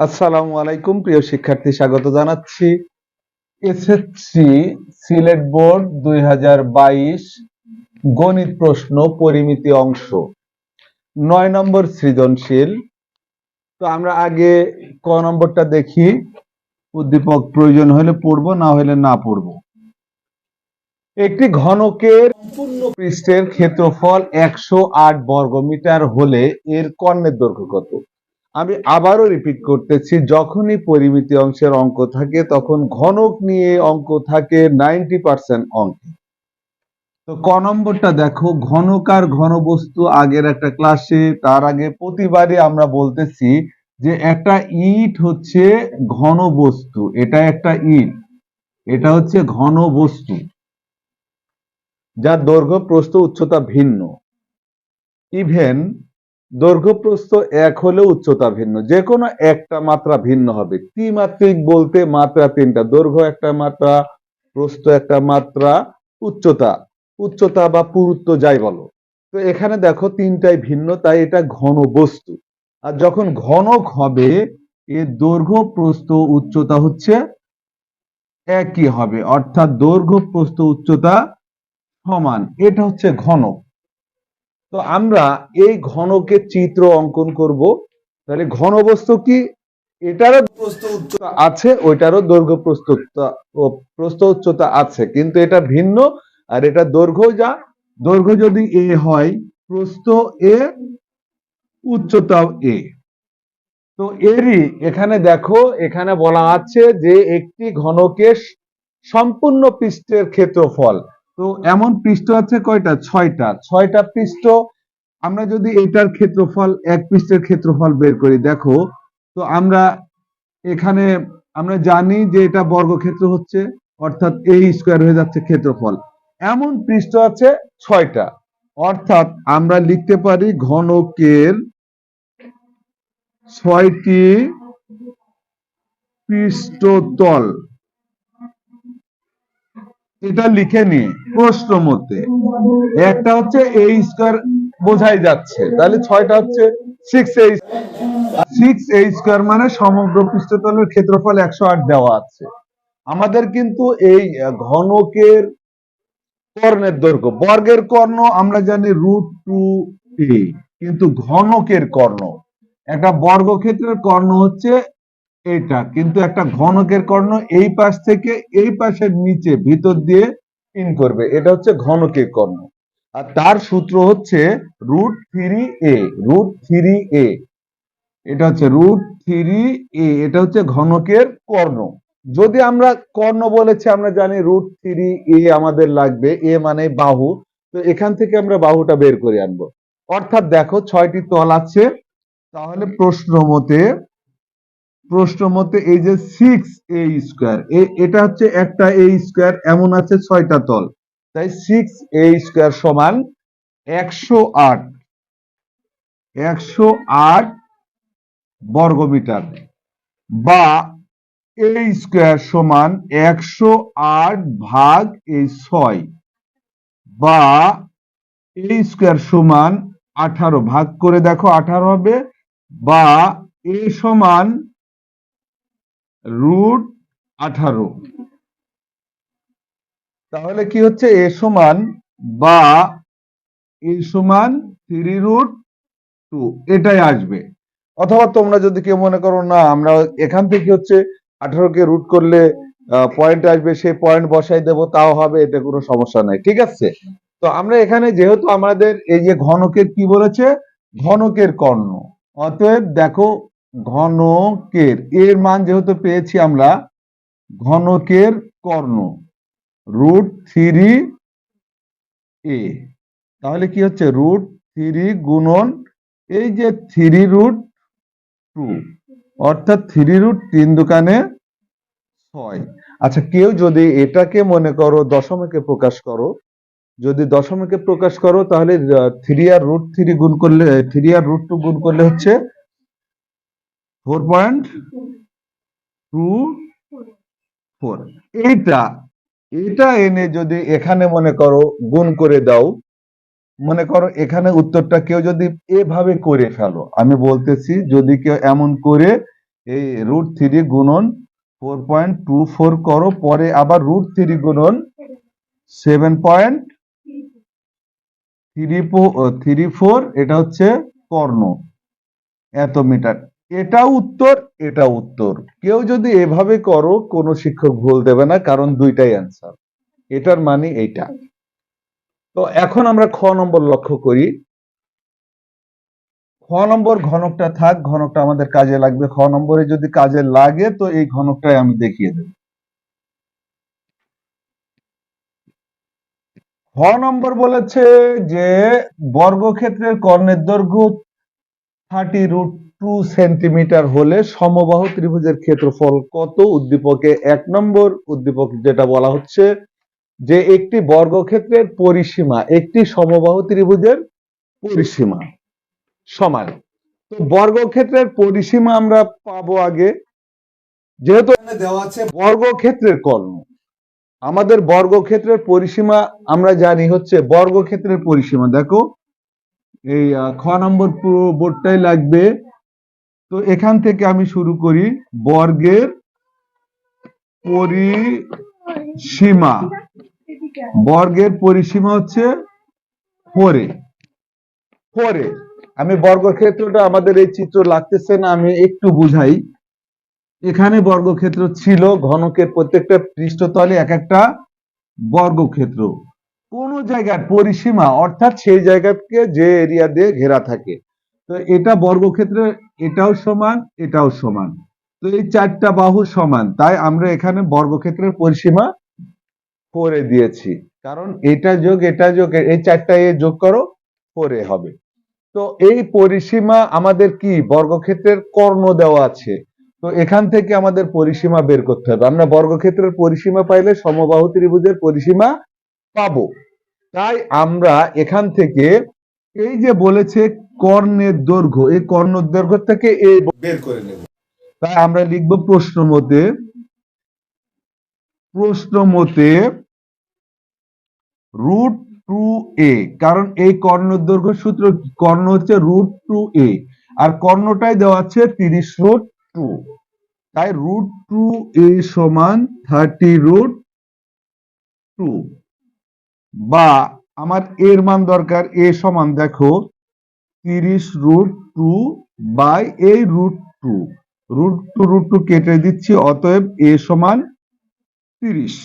আসসালামু আলাইকুম, প্রিয় শিক্ষার্থী, স্বাগত জানাচ্ছি। এসএসসি সিলেট বোর্ড দুই হাজার বাইশ গণিত প্রশ্ন পরিমিতি অংশ। নয় নম্বর সৃজনশীল। তো আমরা আগে ক নম্বরটা দেখি। উদ্দীপক প্রয়োজন হলে পড়ব, না হলে না পড়ব। একটি ঘনকের সম্পূর্ণ পৃষ্ঠের ক্ষেত্রফল একশো আট বর্গমিটার হলে এর কর্ণের দৈর্ঘ্য কত? আমি আবারও রিপিট করতেছি, যখনই পরিমিতি অংশের অঙ্ক থাকে, তখন ঘনক নিয়ে অঙ্ক থাকে নাইনটি পার্সেন্ট অঙ্কে। তো ক নম্বরটা দেখো ঘনকার ঘনবস্তু আগের একটা ক্লাসে তার আগে প্রতিবারই আমরা বলতেছি যে একটা ইট হচ্ছে ঘনবস্তু, এটা একটা ইট, এটা হচ্ছে ঘনবস্তু। যার দৈর্ঘ্য, প্রস্থ, উচ্চতা ভিন্ন। ইভেন দৈর্ঘ্য প্রস্থ এক হলেও উচ্চতা ভিন্ন। যে কোনো একটা মাত্রা ভিন্ন হবে। ত্রিমাত্রিক বলতে মাত্রা তিনটা, দৈর্ঘ্য একটা মাত্রা, প্রস্থ একটা মাত্রা, উচ্চতা। উচ্চতা বা পুরুত্ব যাই বলো। তো এখানে দেখো তিনটাই ভিন্ন, তাই এটা ঘন বস্তু। আর যখন ঘনক হবে এর দৈর্ঘ্য, প্রস্থ, উচ্চতা হচ্ছে একই হবে। অর্থাৎ দৈর্ঘ্য, প্রস্থ, উচ্চতা সমান। এটা হচ্ছে ঘনক। তো আমরা এই ঘনকে চিত্র অঙ্কন করব। তাহলে ঘন বস্তু কি? এটারও প্রস্থ উচ্চতা আছে, ওইটারও দৈর্ঘ্য উচ্চতা- ও প্রস্থ উচ্চতা আছে, কিন্তু এটা ভিন্ন আর এটা দৈর্ঘ্য যা। দৈর্ঘ্য যদি এ হয়, প্রস্থ এ, উচ্চতাও এ। তো এরই এখানে দেখো, এখানে বলা আছে যে একটি ঘনকের সম্পূর্ণ পৃষ্ঠের ক্ষেত্রফল তো এমন পৃষ্ঠ আছে কয়টা? ছয়টা। ছয়টা পৃষ্ঠ। আমরা যদি এটার ক্ষেত্রফল, এক পৃষ্ঠের ক্ষেত্রফল বের করি, দেখো, তো আমরা এখানে, আমরা জানি যে এটা বর্গক্ষেত্র হচ্ছে, অর্থাৎ এই স্কোয়ার হয়ে যাচ্ছে ক্ষেত্রফল। এমন পৃষ্ঠ আছে ছয়টা। অর্থাৎ আমরা লিখতে পারি ঘনকের ছয়টি পৃষ্ঠতল। এটা লিখে নি প্রশ্ন মতে একটা হচ্ছে এই স্কোয়ার বোঝাই যাচ্ছে, তাহলে ছয়টা হচ্ছে সিক্স এই সিক্স এই স্কোয়ার মানে সমগ্র পৃষ্ঠতলের ক্ষেত্রফল একশো আট দেওয়া আছে। আমাদের কিন্তু এই ঘনকের কর্ণের দৈর্ঘ্য, বর্গের কর্ণ আমরা জানি রুট টু এ কিন্তু ঘনকের কর্ণ, একটা বর্গক্ষেত্রের কর্ণ হচ্ছে এটা। কিন্তু একটা ঘনকের কর্ণ এই পাশ থেকে এই পাশের নিচে ভিতর দিয়ে ইন করবে। এটা হচ্ছে ঘনকের কর্ণ। আর তার সূত্র হচ্ছে root three A, root three A. এটা হচ্ছে রুট থ্রি এ, এটা হচ্ছে ঘনকের কর্ণ। যদি আমরা কর্ণ বলেছি, আমরা জানি রুট থ্রি এ আমাদের লাগবে, এ মানে বাহু। তো এখান থেকে আমরা বাহুটা বের করে আনব। অর্থাৎ দেখো ছয়টি তল আছে। তাহলে প্রশ্ন মতে প্রশ্ন মতে এই যে সিক্স এ স্কোয়ার এটা হচ্ছে একটা এ স্কোয়ার এমন আছে ছয়টা তল। তাই সিক্স এ স্কোয়ার সমান একশো আট একশো আট বর্গমিটার বা এ স্কোয়ার সমান একশো আট ভাগ এই ছয় বা এ স্কোয়ার সমান আঠারো, ভাগ করে দেখো আঠারো হবে বা এ সমান রুট আঠারো। তাহলে কি হচ্ছে? এ সমান বা এ সমান থ্রি রুট টু, এটাই আসবে। অথবা তোমরা যদি কেউ মনে করো, না, আমরা এখান থেকে হচ্ছে আঠারোকে রুট করলে পয়েন্ট আসবে সেই পয়েন্ট বসাই দেবো, তাও হবে, এতে কোনো সমস্যা নাই। ঠিক আছে? তো আমরা এখানে যেহেতু আমাদের এই যে ঘনকের কি বলেছে? ঘনকের কর্ণ। অতএব দেখো ঘনকের, এর মান যেহেতু পেয়েছি আমরা, ঘনকের কর্ণ রুট থ্রি এ তাহলে কি হচ্ছে? রুট থ্রি গুণন, এই যে থ্রি রুট টু অর্থাৎ থ্রি রুট তিন দোকানে ছয়। আচ্ছা কেউ যদি এটাকে মনে করো, দশমিকে প্রকাশ করো, যদি দশমিকে প্রকাশ করো, তাহলে থ্রি আর রুট থ্রি গুণ করলে থ্রি আর রুট টু গুণ করলে হচ্ছে ফোর পয়েন্ট টু ফোর এইটা এটা এনে যদি এখানে মনে করো গুণ করে দাও, মনে করো এখানে উত্তরটা কেউ যদি এভাবে করে ফেলো, আমি বলতেছি যদি কেউ এমন করে, এই রুট থ্রি গুণন ফোর পয়েন্ট টু ফোর করো, পরে আবার রুট থ্রি গুণন seven point three three four এটা হচ্ছে কর্ণ, এত মিটার। এটা উত্তর এটা উত্তর। কেউ যদি এভাবে করো, কোনো শিক্ষক ভুল দেবে না, কারণ দুইটাই অ্যান্সার এটার মানে এইটা। তো এখন আমরা খ নম্বর লক্ষ্য করি। খ নম্বর ঘনকটা থাক, ঘনকটা আমাদের কাজে লাগবে। খ নম্বরে যদি কাজে লাগে, তো এই ঘনকটাই আমি দেখিয়ে দেব। খ নম্বর বলেছে যে, বর্গক্ষেত্রের কর্ণের দৈর্ঘ্য থার্টি রুট টু সেন্টিমিটার হলে সমবাহু ত্রিভুজের ক্ষেত্রফল কত? উদ্দীপকে এক নম্বর উদ্দীপক যেটা বলা হচ্ছে যে একটি বর্গক্ষেত্রের পরিসীমা, একটি সমবাহু ত্রিভুজের পরিসীমা সমান। তো বর্গক্ষেত্রের পরিসীমা আমরা পাবো আগে। যেহেতু দেওয়া আছে বর্গক্ষেত্রের কর্ণ, আমাদের বর্গক্ষেত্রের পরিসীমা আমরা জানি হচ্ছে বর্গক্ষেত্রের পরিসীমা। দেখো, এই খ নম্বর বোর্ডটাই লাগবে। তো এখান থেকে আমি শুরু করি বর্গের পরিসীমা। বর্গের পরিসীমা হচ্ছে ফোরে ফোরে আমি বর্গক্ষেত্রটা আমাদের এই চিত্র লাগতেছে না, আমি একটু বুঝাই। এখানে বর্গক্ষেত্র ছিল, ঘনকের প্রত্যেকটা পৃষ্ঠতলে এক একটা বর্গক্ষেত্র। কোন জায়গার পরিসীমা অর্থাৎ সেই জায়গাকে যে এরিয়া দিয়ে ঘেরা থাকে। তো এটা বর্গক্ষেত্র এটাও সমান এটাও সমান। তো এই চারটা বাহু সমান, তাই আমরা এখানে বর্গক্ষেত্রের পরিসীমা করে দিয়েছি। কারণ এটা যোগ এটা যোগ, এই চারটা এ যোগ করো ফোরে হবে। তো এই পরিসীমা আমাদের কি? বর্গক্ষেত্রের কর্ণ দেওয়া আছে। তো এখান থেকে আমাদের পরিসীমা বের করতে হবে। আমরা বর্গক্ষেত্রের পরিসীমা পাইলে সমবাহু ত্রিভুজের পরিসীমা পাবো। তাই আমরা এখান থেকে এই যে বলেছে কর্ণের দৈর্ঘ্য এই কর্ণ দৈর্ঘ্য থেকে এই বের করে নেব। তাই আমরা লিখব প্রশ্ন মতে প্রশ্ন মতে রুট টু এ কারণ এই কর্ণ দৈর্ঘ্য সূত্র কর্ণ হচ্ছে রুট টু এ আর কর্ণটাই দেওয়া আছে তিরিশ রুট টু তাই রুট টু এ সমান থার্টি রুট টু বা আমার এর মান দরকার এ সমান দেখো তিরিশ রুট টু বাই এই root two root two root two কেটে দিচ্ছি, অতএব এ সমান তিরিশ।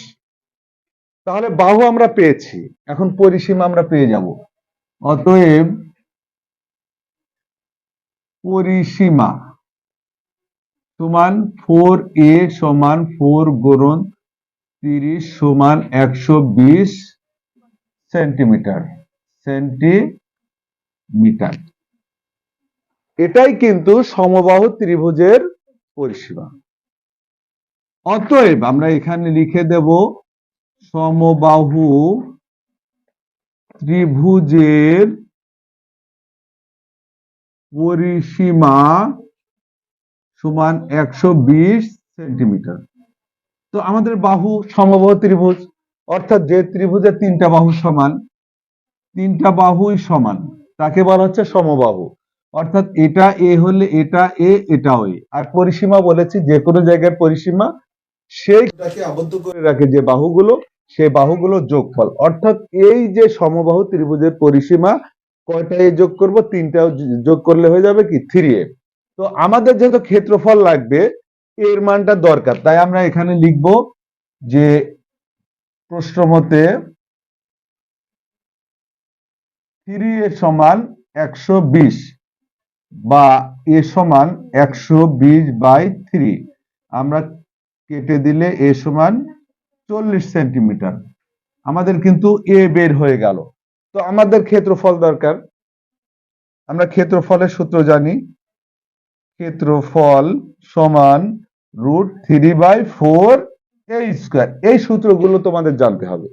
তাহলে বাহু আমরা পেয়েছি, এখন পরিসীমা আমরা পেয়ে যাব। অতএব পরিসীমা সমান ফোর এ সমান ফোর গুণন তিরিশ সমান একশো বিশ সেন্টিমিটার। সেন্টিমিটার এটাই কিন্তু সমবাহু ত্রিভুজের পরিসীমা। অতএব আমরা এখানে লিখে দেব সমবাহু ত্রিভুজের পরিসীমা সমান একশো বিশ সেন্টিমিটার। তো আমাদের বাহু সমবাহু ত্রিভুজ, অর্থাৎ যে ত্রিভুজের তিনটা বাহু সমান, তিনটা বাহুই সমান। তাকে বলা হচ্ছে সমবাহু। অর্থাৎ এটা এ হলে এটা এ এটাও এ আর পরিসীমা বলেছি, যে কোনো জায়গার পরিসীমা সেইটাকে আবদ্ধ করে রাখে যে বাহুগুলো, সেই বাহুগুলো যোগফল। অর্থাৎ এই যে সমবাহু ত্রিভুজের পরিসীমা কয়টা এ যোগ করব? তিনটা যোগ করলে হয়ে যাবে কি? Three A. তো আমাদের যেহেতু ক্ষেত্রফল লাগবে, এর মানটা দরকার। তাই আমরা এখানে লিখব যে প্রশ্ন মতে থ্রি এ সমান একশো বিশ বা এ সমান একশো বিশ বাই থ্রি আমরা কেটে দিলে এ সমান চল্লিশ সেন্টিমিটার। আমাদের কিন্তু এ বের হয়ে গেল। তো আমাদের ক্ষেত্রফল দরকার। আমরা ক্ষেত্রফলের সূত্র জানি। ক্ষেত্রফল সমান রুট থ্রি বাই ফোর এই স্কোয়ার। এই সূত্রগুলো তোমাদের জানতে হবে।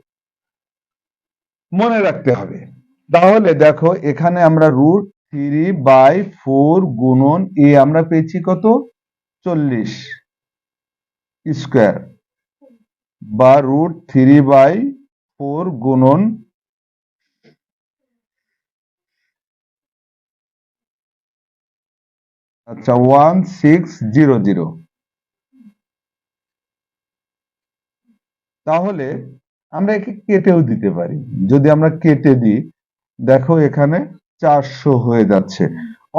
মনে রাখতে হবে। তাহলে দেখো এখানে আমরা রুট থ্রি বাই ফোর গুণন এ আমরা পেয়েছি কত? চল্লিশ স্কোয়ার বা রুট থ্রি বাই ফোর গুণন আচ্ছা ওয়ান সিক্স জিরো জিরো তাহলে আমরা একে কেটেও দিতে পারি। যদি আমরা কেটে দিই দেখো এখানে চারশো হয়ে যাচ্ছে।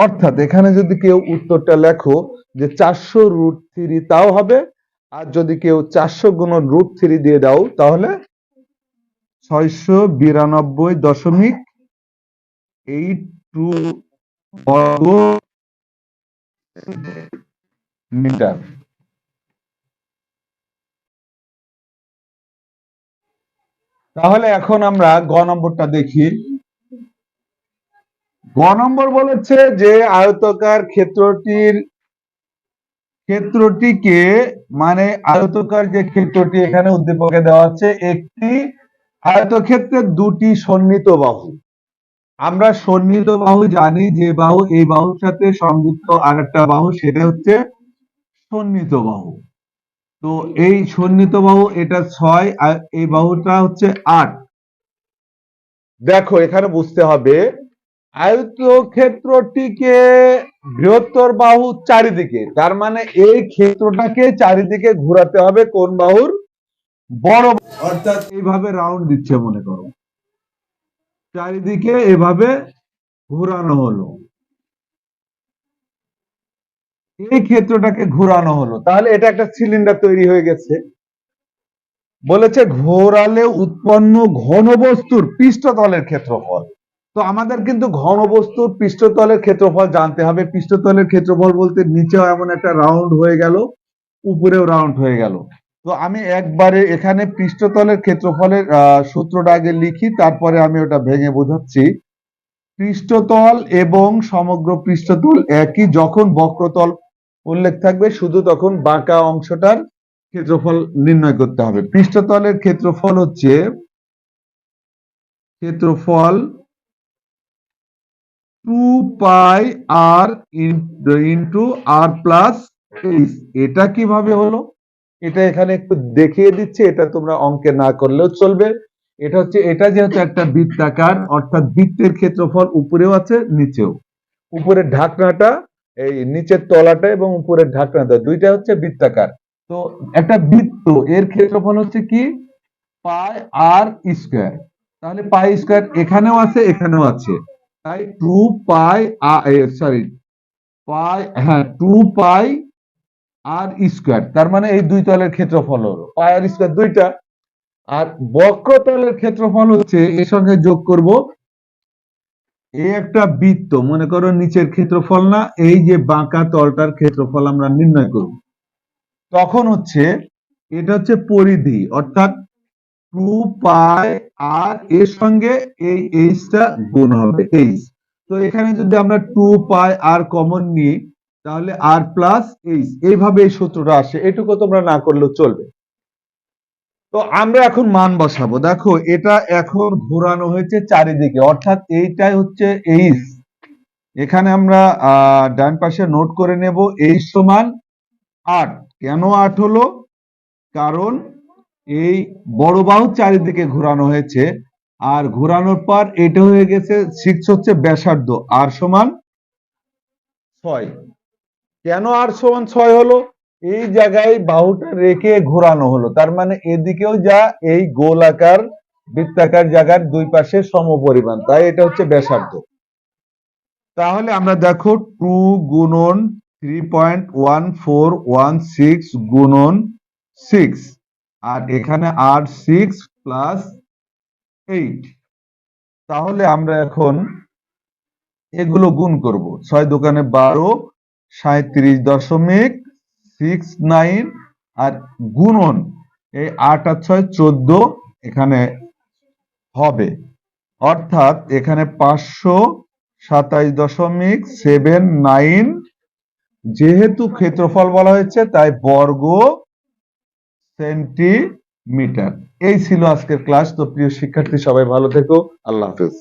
অর্থাৎ এখানে যদি কেউ উত্তরটা লেখো যে চারশো রুট থ্রি তাও হবে, আর যদি কেউ চারশো গুণ রুট থ্রি দিয়ে দাও, তাহলে ছয়শো বিরানব্বই দশমিক এইট টু বর্গ মিটার। তাহলে এখন আমরা গ নম্বরটা দেখি। গ নম্বর বলেছে যে আয়তকার ক্ষেত্রটির ক্ষেত্রটিকে মানে আয়তকার যে ক্ষেত্রটি এখানে উদ্দীপকে দেওয়া আছে, একটি আয়তক্ষেত্রের দুটি সন্নিহিত বাহু। আমরা সন্নিহিত বাহু জানি যে বাহু এই বাহুর সাথে সংযুক্ত আরেকটা বাহু, সেটা হচ্ছে সন্নিহিত বাহু। তো এই সন্নিহিত বাহু, এটা ছয়, আর এই বাহুটা হচ্ছে আট। দেখো, এখানে বুঝতে হবে আয়তক্ষেত্রটিকে বৃহত্তর বাহু চারিদিকে, তার মানে এই ক্ষেত্রটাকে চারিদিকে ঘোরাতে হবে কোন বাহুর? বড় অর্থাৎ এইভাবে রাউন্ড দিচ্ছে মনে করো। চারিদিকে এভাবে ঘোরানো হলো। এই ক্ষেত্রটাকে ঘোরানো হলো। তাহলে এটা একটা সিলিন্ডার তৈরি হয়ে গেছে। বলেছে ঘোরালে উৎপন্ন ঘনবস্তুর পৃষ্ঠতলের ক্ষেত্রফল। তো আমাদের কিন্তু ঘন ঘনবস্তুর পৃষ্ঠতলের ক্ষেত্রফল জানতে হবে। পৃষ্ঠতলের ক্ষেত্রফল বলতে নিচেও এমন একটা রাউন্ড হয়ে গেল, উপরেও রাউন্ড হয়ে গেল। তো আমি একবারে এখানে পৃষ্ঠতলের ক্ষেত্রফলের সূত্রটা আগে লিখি, তারপরে আমি ওটা ভেঙে বোঝাচ্ছি। পৃষ্ঠতল এবং সমগ্র পৃষ্ঠতল একই, যখন বক্রতল উল্লেখ থাকবে, শুধু তখন বাঁকা অংশটার ক্ষেত্রফল নির্ণয় করতে হবে। পৃষ্ঠতলের ক্ষেত্রফল হচ্ছে, ক্ষেত্রফল two pi R into R plus এটা কীভাবে হলো? এটা এখানে একটু দেখিয়ে দিচ্ছে, এটা তোমরা অঙ্কে না করলেও চলবে। এটা হচ্ছে, এটা যেহেতু একটা বৃত্তাকার, অর্থাৎ বৃত্তের ক্ষেত্রফল উপরেও আছে, নিচেও। উপরের ঢাকনাটা, এই নিচের তলাটা এবং উপরের ঢাকনাটা, দুইটা হচ্ছে বৃত্তাকার। তো একটা বৃত্ত, এর ক্ষেত্রফল হচ্ছে কি? পাই আর স্কোয়ার তাহলে পাই স্কোয়ার এখানেও আছে এখানেও আছে। হ্যাঁ তার মানে এই দুই তলের ক্ষেত্রফল হলো দুইটা, আর বক্রতলের ক্ষেত্রফল হচ্ছে এর সঙ্গে যোগ করব এই একটা বৃত্ত, মনে করো নিচের ক্ষেত্রফল না, এই যে বাঁকা তলটার ক্ষেত্রফল আমরা নির্ণয় করব, তখন হচ্ছে এটা হচ্ছে পরিধি, অর্থাৎ টু পাই আর এর সঙ্গে এই এইচটা গুণ হবে এইচ তো এখানে যদি আমরা টু পাই আর কমন নিই, তাহলে আর প্লাস এইচ এইভাবে এই সূত্রটা আসে। এটুকু তোমরা না করলেও চলবে। তো আমরা এখন মান বসাবো। দেখো, এটা এখন ঘোরানো হয়েছে চারিদিকে, অর্থাৎ এইটাই হচ্ছে এইচ এখানে আমরা ডান পাশে নোট করে নেব এইচ সমান আট। কেন আট হলো? কারণ এই বড় বাহু চারিদিকে ঘোরানো হয়েছে। আর ঘোরানোর পর এটা হয়ে গেছে সিক্স হচ্ছে ব্যাসার্ধ। আর সমান ছয়। কেন আর সমান ছয় হলো? এই জায়গায় বাহুটা রেখে ঘোরানো হলো। তার মানে এদিকেও যা, এই গোলাকার, বৃত্তাকার জায়গার দুই পাশে সমপরিমাণ। তাই এটা হচ্ছে ব্যাসার্ধ। তাহলে আমরা দেখো টু গুণন three point one four one six গুণন সিক্স। আর এখানে আর সিক্স প্লাস এইট তাহলে আমরা এখন এগুলো গুণ করব। ছয় দোকানে বারো সাঁত্রিশ দশমিক সিক্স নাইন আর গুণন এই আট আর ছয় চোদ্দ এখানে হবে। অর্থাৎ এখানে পাঁচশো সাতাইশ দশমিক সেভেন নাইন যেহেতু ক্ষেত্রফল বলা হয়েছে, তাই বর্গ সেন্টিমিটার। এই ছিল আজকের ক্লাস। তো প্রিয় শিক্ষার্থী সবাই ভালো থেকো। আল্লাহ হাফেজ।